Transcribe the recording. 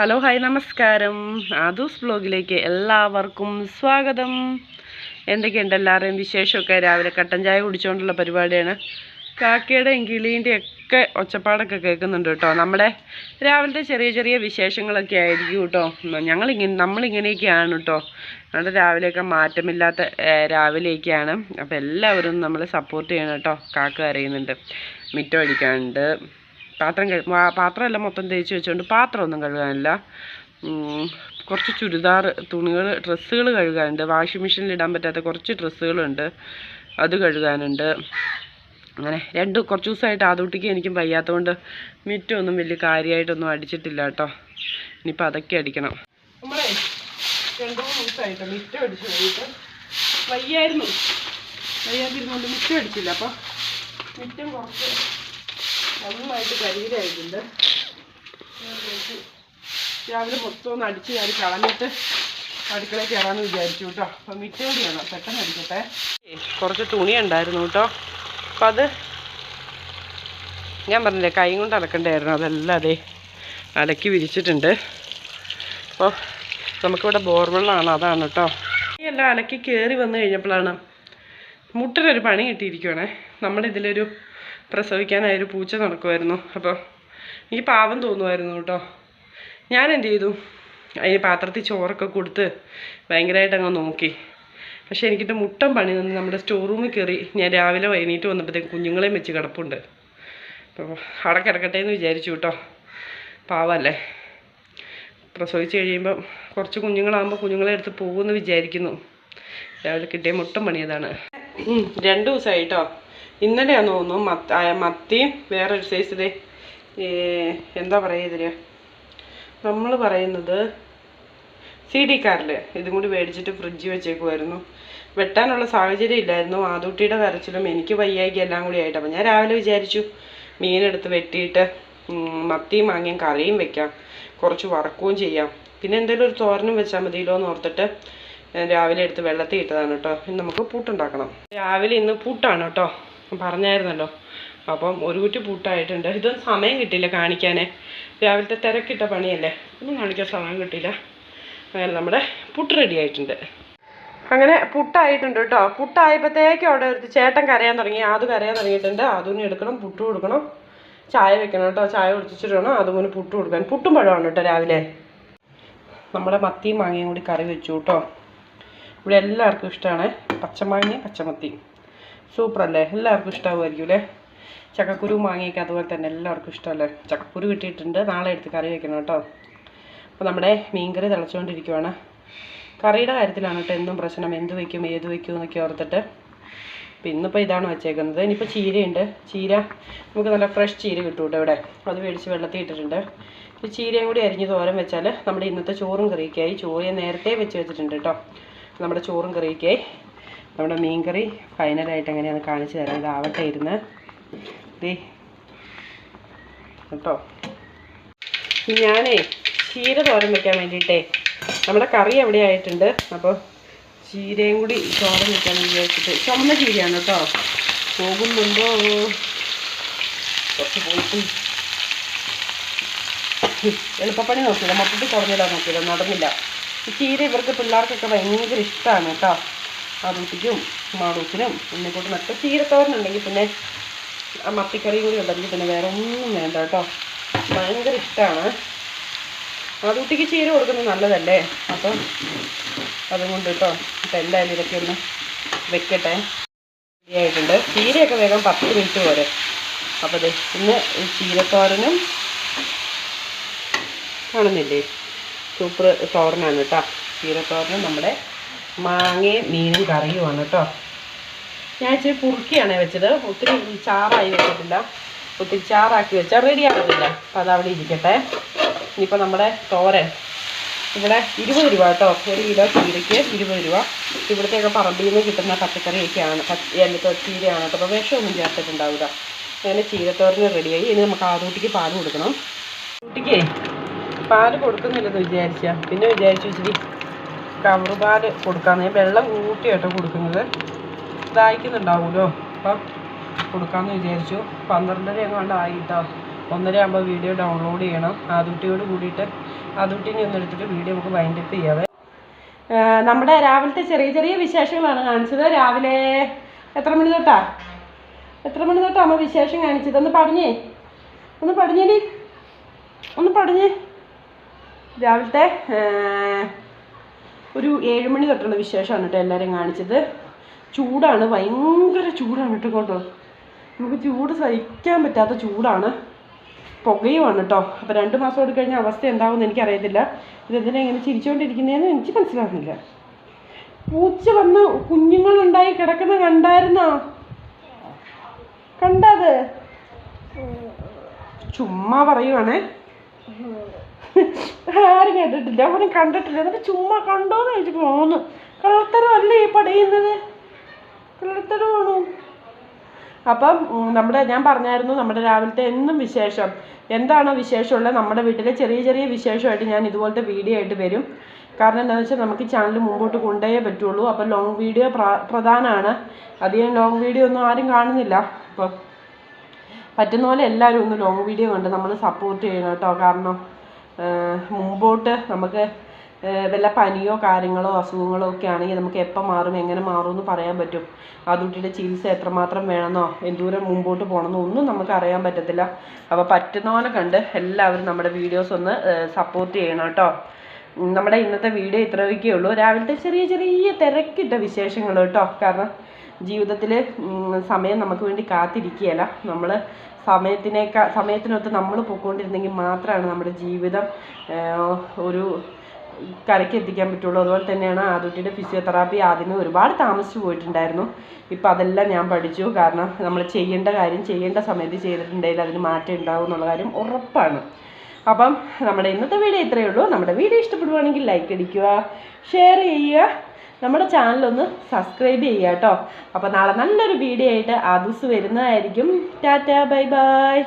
Hello hi നമസ്കാരം. ആദൂസ് ബ്ലോഗിലേക്ക് എല്ലാവർക്കും സ്വാഗതം. എന്തൊക്കെയുണ്ട് എല്ലാവരുടെയും വിശേഷമൊക്കെ? രാവിലെ കട്ടൻ ചായ കുടിച്ചുകൊണ്ടുള്ള പരിപാടിയാണ്. കാക്കയുടെയും കിളീന്റെയും ഒക്കെ ഒച്ചപ്പാടൊക്കെ കേൾക്കുന്നുണ്ട് കേട്ടോ. നമ്മുടെ രാവിലത്തെ ചെറിയ ചെറിയ വിശേഷങ്ങളൊക്കെ ആയിരിക്കും കേട്ടോ. ഞങ്ങളിങ്ങനെ നമ്മളിങ്ങനെയൊക്കെയാണ് കേട്ടോ. നമ്മുടെ രാവിലെയൊക്കെ മാറ്റമില്ലാത്ത രാവിലെയൊക്കെയാണ്. അപ്പോൾ എല്ലാവരും നമ്മൾ സപ്പോർട്ട് ചെയ്യണം കേട്ടോ. കാക്ക അറിയുന്നുണ്ട് മിറ്റം അടിക്കാനുണ്ട്. പാത്രം പാത്രമെല്ലാം മൊത്തം തേച്ച് വെച്ചുകൊണ്ട് പാത്രമൊന്നും കഴുകാനില്ല. കുറച്ച് ചുരിദാർ തുണികൾ ഡ്രസ്സുകൾ കഴുകാനുണ്ട്. വാഷിംഗ് മെഷീനിൽ ഇടാൻ പറ്റാത്ത കുറച്ച് ഡ്രസ്സുകളുണ്ട്. അത് കഴുകാനുണ്ട്. അങ്ങനെ രണ്ട് കുറച്ച് ദിവസമായിട്ട് ആദൂട്ടിക്ക് എനിക്കും വയ്യാത്തതുകൊണ്ട് മിറ്റമൊന്നും വലിയ കാര്യമായിട്ടൊന്നും അടിച്ചിട്ടില്ല കേട്ടോ. ഇനിയിപ്പോൾ അതൊക്കെ അടിക്കണം. മൂന്ന് വയ്യായിരുന്നു. വയ്യാതിരുന്നുകൊണ്ട് മിറ്റം അടിച്ചില്ല. അപ്പോൾ മിറ്റം കുറച്ച് നന്നായിട്ട് കരിയിലായിട്ടുണ്ട്. രാവിലെ മൊത്തം ഒന്ന് അടിച്ച് ഞാൻ കളഞ്ഞിട്ട് അടുക്കളയിൽ കയറാമെന്ന് വിചാരിച്ചു കേട്ടോ. അപ്പം മിറ്റോടിയാണ് പെട്ടെന്ന് അടിക്കട്ടെ. കുറച്ച് തുണി ഉണ്ടായിരുന്നു കേട്ടോ. അപ്പം അത് ഞാൻ പറഞ്ഞില്ലേ കൈ കൊണ്ട് അലക്കണ്ടായിരുന്നു. അതെല്ലാം അതെ അലക്കി വിരിച്ചിട്ടുണ്ട്. അപ്പോൾ നമുക്കിവിടെ ബോർവെള്ളമാണ് അതാണ് കേട്ടോ. ഈ എല്ലാം അലക്കി കയറി വന്നു കഴിഞ്ഞപ്പോഴാണ് മുട്ടിനൊരു പണി കിട്ടിയിരിക്കുവാണേ. നമ്മുടെ ഇതിലൊരു പ്രസവിക്കാനായൊരു പൂച്ച നടക്കുമായിരുന്നു അപ്പോൾ എനിക്ക് പാവം തോന്നുമായിരുന്നു കേട്ടോ. ഞാൻ എന്ത് ചെയ്തു? അതിന് പാത്രത്തിൽ ചോറൊക്കെ കൊടുത്ത് ഭയങ്കരമായിട്ട് അങ്ങ് നോക്കി. പക്ഷെ എനിക്കിട്ട് മുട്ടം പണി നിന്ന് നമ്മുടെ സ്റ്റോർ റൂമിൽ കയറി ഞാൻ രാവിലെ വൈകിട്ട് വന്നപ്പോഴത്തേക്ക് കുഞ്ഞുങ്ങളെയും വെച്ച് കിടപ്പുണ്ട്. അപ്പോൾ അവിടെ കിടക്കട്ടെ എന്ന് വിചാരിച്ചു കേട്ടോ. പാവല്ലേ. പ്രസവിച്ച് കഴിയുമ്പം കുറച്ച് കുഞ്ഞുങ്ങളാകുമ്പോൾ കുഞ്ഞുങ്ങളെ എടുത്ത് പോകുമെന്ന് വിചാരിക്കുന്നു. രാവിലെ കിട്ടിയ മുട്ടം പണിയതാണ്. രണ്ട് ദിവസമായിട്ടോ ഇന്നലെയാന്ന് തോന്നുന്നു മത്ത മത്തിയും വേറൊരു സൈസ് ഇതേ എന്താ പറയുക ഇതിന് നമ്മൾ പറയുന്നത് സി ഡി കാറിൽ ഇതും കൂടി മേടിച്ചിട്ട് ഫ്രിഡ്ജ് വെച്ചേക്കുമായിരുന്നു വെട്ടാനുള്ള സാഹചര്യം ഇല്ലായിരുന്നു. ആദൂട്ടിയുടെ കരച്ചിലും എനിക്ക് വയ്യായിക്ക് എല്ലാം കൂടി ആയിട്ട്. അപ്പം ഞാൻ രാവിലെ വിചാരിച്ചു മീനെടുത്ത് വെട്ടിയിട്ട് മത്തിയും മാങ്ങയും കറിയും വെക്കാം. കുറച്ച് വറക്കുകയും ചെയ്യാം. പിന്നെ എന്തെങ്കിലും ഒരു തോരനും വെച്ചാൽ മതിയല്ലോ എന്ന് ഓർത്തിട്ട് രാവിലെ എടുത്ത് വെള്ളത്തിൽ ഇട്ടതാണ് കേട്ടോ. ഇന്ന് നമുക്ക് പൂട്ടുണ്ടാക്കണം. രാവിലെ ഇന്ന് പൂട്ടാണ് കേട്ടോ. പറഞ്ഞായിരുന്നല്ലോ. അപ്പം ഒരു കുറ്റി പൂട്ടായിട്ടുണ്ട്. ഇതൊന്നും സമയം കിട്ടിയില്ല കാണിക്കാനേ. രാവിലത്തെ തിരക്കിട്ട പണിയല്ലേ? ഒന്നും കാണിക്കാൻ സമയം കിട്ടിയില്ല. അങ്ങനെ നമ്മുടെ പുട്ട് റെഡി ആയിട്ടുണ്ട്. അങ്ങനെ പുട്ടായിട്ടുണ്ട് കേട്ടോ. പുട്ടായപ്പോഴത്തേക്കും അവിടെ ഒരു ചേട്ടൻ കരയാൻ തുടങ്ങി. അത് കരയാൻ തുടങ്ങിയിട്ടുണ്ട്. അതും എടുക്കണം പുട്ട് കൊടുക്കണം. ചായ വെക്കണം കേട്ടോ. ചായ കുടിച്ചിട്ട് വേണം അതുപോലെ പുട്ട് കൊടുക്കാൻ. പുട്ടും പഴമാണ് കേട്ടോ രാവിലെ. നമ്മുടെ മത്തിയും മാങ്ങയും കൂടി കറി വെച്ചു കേട്ടോ. ഇവിടെ എല്ലാവർക്കും ഇഷ്ടമാണ്. പച്ചമാങ്ങയും പച്ചമത്തിയും. സൂപ്പർ അല്ലേ എല്ലാവർക്കും ഇഷ്ടമാവുമായിരിക്കും അല്ലേ? ചക്കക്കുരു മാങ്ങയൊക്കെ അതുപോലെ തന്നെ എല്ലാവർക്കും ഇഷ്ടമല്ലേ? ചക്കക്കുരു കിട്ടിയിട്ടുണ്ട്. നാളെ എടുത്ത് കറി വെക്കണം കേട്ടോ. അപ്പോൾ നമ്മുടെ മീൻകറി തിളച്ചുകൊണ്ടിരിക്കുവാണ്. കറിയുടെ കാര്യത്തിലാണ് കേട്ടോ എന്നും പ്രശ്നം. എന്ത് വയ്ക്കും ഏത് വയ്ക്കും എന്നൊക്കെ ഓർത്തിട്ട്. അപ്പോൾ ഇന്നിപ്പോൾ ഇതാണ് വെച്ചേക്കുന്നത്. ഇനിയിപ്പോൾ ചീരയുണ്ട്. ചീര നമുക്ക് നല്ല ഫ്രഷ് ചീര കിട്ടും കേട്ടോ ഇവിടെ. അത് മേടിച്ച് വെള്ളത്തിൽ ഇട്ടിട്ടുണ്ട്. ഈ ചീരയും കൂടി അരിഞ്ഞ് തോരം വെച്ചാൽ നമ്മുടെ ഇന്നത്തെ ചോറും കറിയൊക്കെയായി ചോറ് നേരത്തെ വെച്ച് വെച്ചിട്ടുണ്ട് കേട്ടോ. നമ്മുടെ ചോറും കറിയൊക്കെ. നമ്മുടെ മീൻകറി ഫൈനലായിട്ട് എങ്ങനെയാണ് കാണിച്ചു തരാം. ഇതാവട്ടെ ഇരുന്ന്. ദേ. കേട്ടോ? ഞാനേ ചീര തോരൻ വെക്കാൻ വേണ്ടിയിട്ടേ നമ്മുടെ കറി എവിടെ ആയിട്ടുണ്ട്. അപ്പോൾ ചീരയും കൂടി തോരൻ വെക്കാൻ വിചാരിച്ചിട്ട് ചുമന്ന ചീരയാണ് കേട്ടോ. പോകുന്നുണ്ടോ കുറച്ച് എളുപ്പപ്പണി നോക്കില്ല. മൊത്തത്തിൽ കുറഞ്ഞില്ല നോക്കില്ല. നടന്നില്ല. ചീര ഇവർക്ക് പിള്ളേർക്കൊക്കെ ഭയങ്കര ഇഷ്ടമാണ് കേട്ടോ. ആദൂട്ടിക്കും മാടൂസിനും എന്നെക്കൂട്ടുന്നൊക്കെ ചീരത്തോരനുണ്ടെങ്കിൽ പിന്നെ ആ മത്തിക്കറിയും കൂടി ഉണ്ടെങ്കിൽ പിന്നെ വേറെ ഒന്നും വേണ്ട കേട്ടോ. ഭയങ്കര ഇഷ്ടമാണ് ആദൂട്ടിക്ക് ചീര കൊടുക്കുന്നത് നല്ലതല്ലേ? അപ്പം അതുകൊണ്ട് കേട്ടോ അപ്പം എന്തായാലും ഇതൊക്കെ ഒന്ന് വെക്കട്ടെ. ആയിട്ടുണ്ട്. ചീരയൊക്കെ വേഗം പത്ത് മിനിറ്റ് പോരെ. അപ്പോൾ ഇന്ന് ഈ ചീരത്തോരനും കാണുന്നില്ലേ? സൂപ്പർ തോരനാണ് കേട്ടോ ചീരത്തോരനും നമ്മുടെ മാങ്ങയും മീനും കറിയുമാണ് കേട്ടോ ഞാൻ ഇച്ചിരി കുറുക്കിയാണ് വെച്ചത്. ഒത്തിരി ചാറായി വെച്ചിട്ടില്ല. ഒത്തിരി ചാറാക്കി വെച്ചാൽ റെഡി ആകുന്നില്ല അപ്പോൾ അതവിടെ ഇരിക്കട്ടെ. ഇനിയിപ്പോൾ നമ്മുടെ തോരൻ. ഇവിടെ ഇരുപത് രൂപ കേട്ടോ ഒരു കിലോ ചീരയ്ക്ക് ഇരുപത് രൂപ. ഇവിടത്തെയൊക്കെ പറമ്പിൽ നിന്ന് കിട്ടുന്ന പച്ചക്കറിയൊക്കെയാണ്. പച്ച എന്നിട്ട് ചീരയാണ് കേട്ടോ അപ്പോൾ വിഷമൊന്നും ചേർത്തിട്ടുണ്ടാവില്ല അങ്ങനെ ചീരത്തോരന് റെഡിയായി ഇനി നമുക്ക് ആദൂട്ടിക്ക് പാൽ കൊടുക്കണം. ആദൂട്ടിക്ക് പാൽ കൊടുക്കുന്നില്ലെന്ന് വിചാരിച്ച. പിന്നെ വിചാരിച്ചു ഇച്ചിരി കവറ് പാൽ കൊടുക്കാമെന്ന് വെള്ളം കൂട്ടി കൊടുക്കുന്നത്. ദാഹിക്കുന്നുണ്ടാവുമല്ലോ അപ്പം കൊടുക്കാമെന്ന് വിചാരിച്ചു. പന്ത്രണ്ടര എങ്ങാണ്ട് ആയിട്ടോ. ഒന്നര ആകുമ്പോൾ വീഡിയോ ഡൗൺലോഡ് ചെയ്യണം. ആദുട്ടിയോട് കൂടിയിട്ട് ആദുട്ടിനെ ഒന്ന് എടുത്തിട്ട് വീഡിയോ നമുക്ക് വൈൻഡപ്പ് ചെയ്യാവേ. നമ്മുടെ രാവിലത്തെ ചെറിയ ചെറിയ വിശേഷങ്ങളാണ് കാണിച്ചത്. രാവിലെ എത്ര മണി തൊട്ടാ? എത്ര മണി തൊട്ടാ അമ്മ വിശേഷം കാണിച്ചത്? ഒന്ന് പറഞ്ഞേ ഒന്ന് പറഞ്ഞേടി ഒന്ന് പറഞ്ഞേ രാവിലത്തെ ഒരു ഏഴ് മണി തൊട്ടുള്ള വിശേഷമാണ് കേട്ടോ എല്ലാവരെയും കാണിച്ചത്. ചൂടാണ് ഭയങ്കര ചൂടാണ് കേട്ടോ കേട്ടോ നമുക്ക് ചൂട് സഹിക്കാൻ പറ്റാത്ത ചൂടാണ്. പുകയുമാണ് കേട്ടോ. അപ്പോൾ രണ്ട് മാസം കൂടി കഴിഞ്ഞ അവസ്ഥ എന്താവുമെന്ന് എനിക്കറിയത്തില്ല. ഇതെന്തിനാ ഇങ്ങനെ ചിരിച്ചുകൊണ്ടിരിക്കുന്നതെന്ന് എനിക്ക് മനസ്സിലാകുന്നില്ല പൂച്ച വന്ന് കുഞ്ഞുങ്ങളുണ്ടായി കിടക്കുന്ന കണ്ടായിരുന്നോ? കണ്ടത് ചുമ്മാ പറയുവാണേ. ആരും കേട്ടിട്ടില്ല. അവനും കണ്ടിട്ടില്ല. എന്നിട്ട് ചുമ്മാ കണ്ടോന്ന് ചോദിച്ചു പോന്നു കള്ളത്തരമല്ലേ ഈ പടയുന്നത് കള്ളത്തരമാണോ? അപ്പം നമ്മുടെ ഞാൻ പറഞ്ഞായിരുന്നു നമ്മുടെ രാവിലത്തെ എന്നും വിശേഷം. എന്താണോ വിശേഷമുള്ളത് നമ്മുടെ വീട്ടിലെ ചെറിയ ചെറിയ വിശേഷമായിട്ട് ഞാൻ ഇതുപോലത്തെ വീഡിയോ ആയിട്ട് വരും. കാരണം എന്താണെന്ന് വെച്ചാൽ നമുക്ക് ചാനൽ മുമ്പോട്ട് കൊണ്ടുപോയേ പറ്റുള്ളൂ. അപ്പോൾ ലോങ് വീഡിയോ പ്രധാനമാണ് അധികം ലോങ് വീഡിയോ ഒന്നും ആരും കാണുന്നില്ല. അപ്പം പറ്റുന്ന പോലെ എല്ലാവരും ഒന്ന് ലോങ് വീഡിയോ കണ്ട് നമ്മൾ സപ്പോർട്ട് ചെയ്യണം കേട്ടോ. കാരണം മുമ്പോട്ട് നമുക്ക് വല്ല പനിയോ കാര്യങ്ങളോ അസുഖങ്ങളോ ഒക്കെ ആണെങ്കിൽ നമുക്ക് എപ്പം മാറും എങ്ങനെ മാറും എന്ന് പറയാൻ പറ്റും. ആ ചികിത്സ എത്രമാത്രം വേണമെന്നോ എന്തോരം മുമ്പോട്ട് പോകണമെന്നോ ഒന്നും നമുക്ക് അറിയാൻ പറ്റത്തില്ല. അപ്പോൾ പറ്റുന്ന പോലെ കണ്ട് എല്ലാവരും നമ്മുടെ വീഡിയോസ് ഒന്ന് സപ്പോർട്ട് ചെയ്യണം കേട്ടോ. നമ്മുടെ ഇന്നത്തെ വീഡിയോ ഇത്രയൊക്കെ ഉള്ളൂ. രാവിലത്തെ ചെറിയ ചെറിയ തിരക്കിട്ട വിശേഷങ്ങൾ കേട്ടോ. കാരണം ജീവിതത്തിൽ സമയം നമുക്ക് വേണ്ടി കാത്തിരിക്കുകയല്ല. നമ്മൾ സമയത്തിനേക്കാൾ സമയത്തിനൊത്ത് നമ്മൾ പൊയ്ക്കൊണ്ടിരുന്നെങ്കിൽ മാത്രമാണ് നമ്മുടെ ജീവിതം ഒരു കരയ്ക്ക് എത്തിക്കാൻ പറ്റുള്ളൂ. അതുപോലെ തന്നെയാണ് ആദുട്ടിയുടെ ഫിസിയോതെറാപ്പി. ആദ്യമേ ഒരുപാട് താമസിച്ചു പോയിട്ടുണ്ടായിരുന്നു. ഇപ്പം അതെല്ലാം ഞാൻ പഠിച്ചു. കാരണം നമ്മൾ ചെയ്യേണ്ട കാര്യം ചെയ്യേണ്ട സമയത്ത് ചെയ്തിട്ടുണ്ടെങ്കിൽ അതിന് മാറ്റം ഉണ്ടാവും എന്നുള്ള കാര്യം ഉറപ്പാണ്. അപ്പം നമ്മുടെ ഇന്നത്തെ വീഡിയോ ഇത്രയേ ഉള്ളൂ. നമ്മുടെ വീഡിയോ ഇഷ്ടപ്പെടുവാണെങ്കിൽ ലൈക്ക് അടിക്കുക ഷെയർ ചെയ്യുക. നമ്മുടെ ചാനലൊന്ന് സബ്സ്ക്രൈബ് ചെയ്യുക കേട്ടോ. അപ്പോൾ നാളെ നല്ലൊരു വീഡിയോ ആയിട്ട് ആ ദിവസം വരുന്നതായിരിക്കും. Tata bye bye